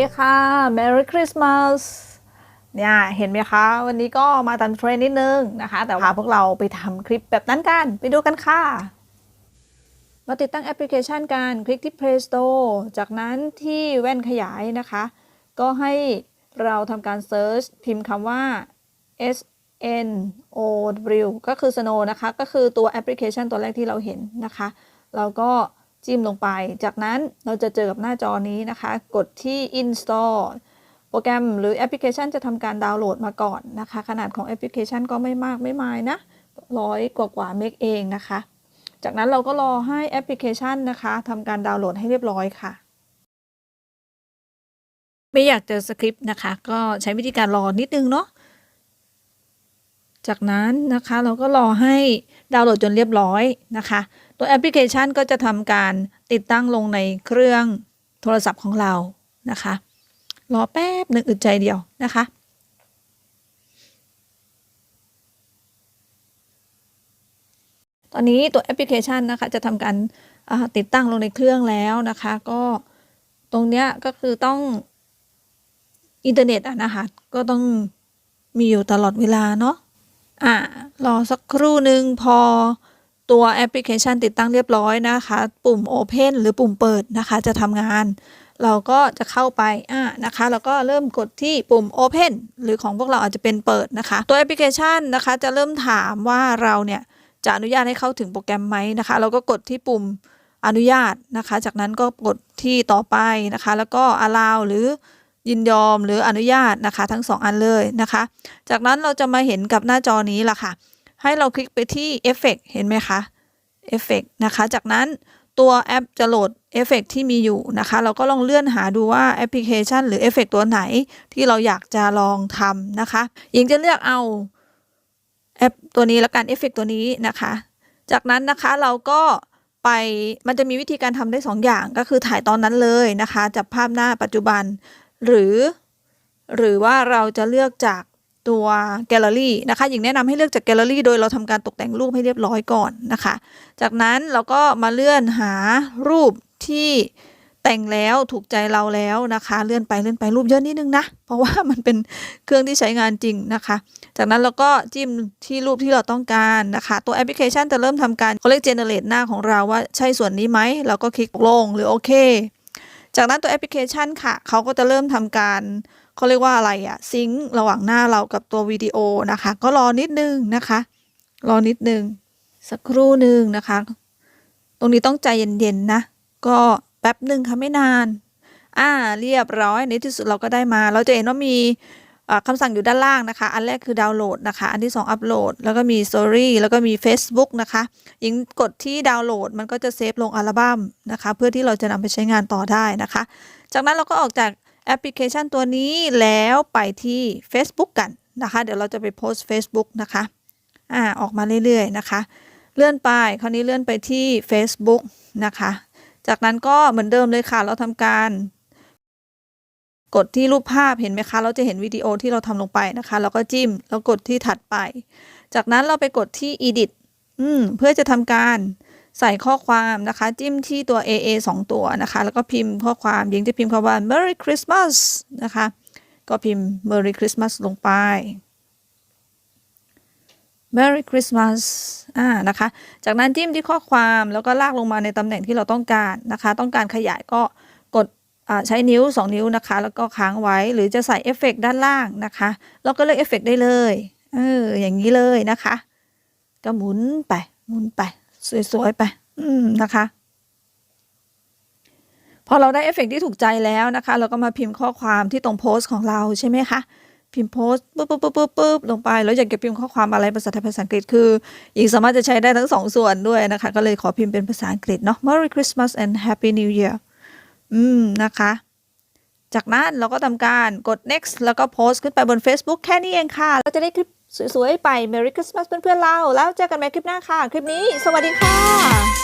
ดีค่ะ Merry Christmas เนี่ยเห็นไหมคะ วันนี้ก็มาตามเทรนด์นิดนึงนะคะ แต่ว่าพวกเราไปทำคลิปแบบนั้นกัน ไปดูกันค่ะ มาติดตั้งแอปพลิเคชันกัน คลิกที่ Play Store จากนั้นที่แว่นขยายนะคะ ก็ให้เราทำการ Search พิมพ์คำว่า S N O W ก็คือ Snow นะคะ ก็คือตัวแอปพลิเคชันตัวแรกที่เราเห็นนะคะ เราก็ จิ้มลงไป จากนั้นเราจะเจอกับหน้าจอนี้นะคะ กดที่ install โปรแกรมหรือแอปพลิเคชันจะทำการดาวน์โหลดมาก่อนนะคะ ขนาดของแอปพลิเคชันก็ไม่มากไม่มายนะร้อยกว่ากว่าเมกเองนะคะ จากนั้นเราก็รอให้แอปพลิเคชันนะคะทำการดาวน์โหลดให้เรียบร้อยค่ะ ไม่อยากเจอสคริปต์นะคะ ก็ใช้วิธีการรอนิดนึงเนาะจากนั้นนะคะเราก็รอให้ดาวน์โหลดจนเรียบร้อยนะคะ ตัวแอปพลิเคชันก็จะทำการติดตั้งลงในเครื่องโทรศัพท์ของเรานะคะ รอแป๊บหนึ่งอึดใจเดียวนะคะตอนนี้ตัวแอปพลิเคชันนะคะจะทำการติดตั้งลงในเครื่องแล้วนะคะ ก็ตรงเนี้ยก็คือต้องอินเทอร์เน็ตอะนะคะก็ต้องมีอยู่ตลอดเวลาเนาะอ่ารอสักครู่หนึ่งพอ ตัวแอปพลิเคชันติดตั้งเรียบร้อยนะคะ ปุ่ม Open หรือปุ่มเปิดนะคะ จะทำงาน เราก็จะเข้าไปอ่านะคะ แล้วก็เริ่มกดที่ปุ่ม Open หรือของพวกเราอาจจะเป็นเปิดนะคะ ตัวแอปพลิเคชันนะคะ จะเริ่มถามว่าเราเนี่ยจะอนุญาตให้เข้าถึงโปรแกรมไหมนะคะ เราก็กดที่ปุ่มอนุญาตนะคะ จากนั้นก็กดที่ต่อไปนะคะ แล้วก็ allow หรือยินยอมหรืออนุญาตนะคะ ทั้ง 2 อันเลยนะคะ จากนั้นเราจะมาเห็นกับหน้าจอนี้ล่ะค่ะ ให้เราคลิกไปที่เอฟเฟกเห็นไหมคะเอฟเฟกนะคะ จากนั้นตัวแอปจะโหลดเอฟเฟกที่มีอยู่นะคะ เราก็ลองเลื่อนหาดูว่าแอปพลิเคชัน หรือเอฟเฟกตัวไหนที่เราอยากจะลองทำนะคะยิงจะเลือกเอาแอปตัวนี้แล้วกันเอฟเฟกตัวนี้นะคะ จากนั้นนะคะเราก็ไปมันจะมีวิธีการทำได้2อย่างก็คือถ่ายตอนนั้นเลยนะคะ จับภาพหน้าปัจจุบัน หรือ หรือว่าเราจะเลือกจาก ตัวแกลเลอรี่นะคะหญิงแนะนำให้เลือกจากแกลเลอรี่โดยเราทำการตกแต่งรูปให้เรียบร้อยก่อนนะคะ จากนั้นเราก็มาเลื่อนหารูปที่แต่งแล้วถูกใจเราแล้วนะคะ เลื่อนไปเลื่อนไปรูปเยอะนิดนึงนะ เพราะว่ามันเป็นเครื่องที่ใช้งานจริงนะคะ จากนั้นเราก็จิ้มที่รูปที่เราต้องการนะคะ ตัวแอปพลิเคชันจะเริ่มทำการเขาเรียกเจเนเรตหน้าของเราว่าใช่ส่วนนี้ไหมเราก็คลิกลงหรือโอเค จากนั้นตัวแอปพลิเคชันค่ะเขาก็จะเริ่มทำการ เขาเรียกว่าอะไรอะซิงค์ระหว่างหน้าเรากับตัววิดีโอนะคะ ก็รอนิดนึงนะคะ รอนิดนึง สักครู่หนึ่งนะคะ ตรงนี้ต้องใจเย็นๆนะ ก็แป๊บหนึ่งค่ะไม่นาน อ่าเรียบร้อยในที่สุดเราก็ได้มา เราจะเห็นว่ามีอ่าคำสั่งอยู่ด้านล่างนะคะ อันแรกคือดาวน์โหลดนะคะ อันที่ 2 อัปโหลด แล้วก็มี Story แล้วก็มี Facebook นะคะยิงกดที่ดาวน์โหลดมันก็จะเซฟลงอัลบั้มนะคะ เพื่อที่เราจะนำไปใช้งานต่อได้นะคะ จากนั้นเราก็ออกจาก แอปพลิเคชันตัวนี้แล้วไปที่ Facebook กันนะคะ เดี๋ยวเราจะไปโพสต์ Facebook นะคะอ่าออกมาเรื่อยๆนะคะ เลื่อนไปคราวนี้เลื่อนไปที่ Facebook นะคะ จากนั้นก็เหมือนเดิมเลยค่ะ เราทำการ กดที่รูปภาพเห็นไหมคะ เราจะเห็นวิดีโอที่เราทำลงไปนะคะ แล้วก็จิ้มแล้วกดที่ถัดไป จากนั้นเราไปกดที่ edit อืมเพื่อจะทำการ ใส่ข้อความนะคะ จิ้มที่ตัว AA 2 ตัวนะคะ แล้วก็พิมพ์ข้อความยิงจะพิมพ์คำว่า Merry Christmas นะคะ ก็พิมพ์ Merry Christmas ลงไป Merry Christmas อ่านะคะ จากนั้นจิ้มที่ข้อความแล้วก็ลากลงมาในตำแหน่งที่เราต้องการนะคะ ต้องการขยายก็กดใช้นิ้ว 2 นิ้วนะคะ แล้วก็ค้างไว้หรือจะใส่เอฟเฟกต์ด้านล่างนะคะ แล้วก็เลือกเอฟเฟกต์ได้เลยเอออย่างนี้เลยนะคะ ก็หมุนไปหมุนไป สวยๆไป อืมนะคะพอเราได้เอฟเฟกต์ที่ถูกใจแล้วนะคะ เราก็มาพิมพ์ข้อความที่ตรงโพสต์ของเราใช่ไหมคะ พิมพ์โพสต์ปุ๊บปุ๊บปุ๊บปุ๊บปุ๊บลงไปแล้วอยากจะพิมพ์ข้อความอะไรภาษาไทยภาษาอังกฤษคืออีกสามารถจะใช้ได้ทั้งสองส่วนด้วยนะคะ ก็เลยขอพิมพ์เป็นภาษาอังกฤษเนาะ Merry Christmas and Happy New Year อืมนะคะ จากนั้นเราก็ทำการกด next แล้วก็โพสต์ขึ้นไปบน Facebook แค่นี้เองค่ะเราจะได้คลิป สวยๆ ไป Merry Christmas เพื่อนๆเรา แล้วเจอกันใหม่คลิปหน้าค่ะ คลิปนี้ สวัสดีค่ะ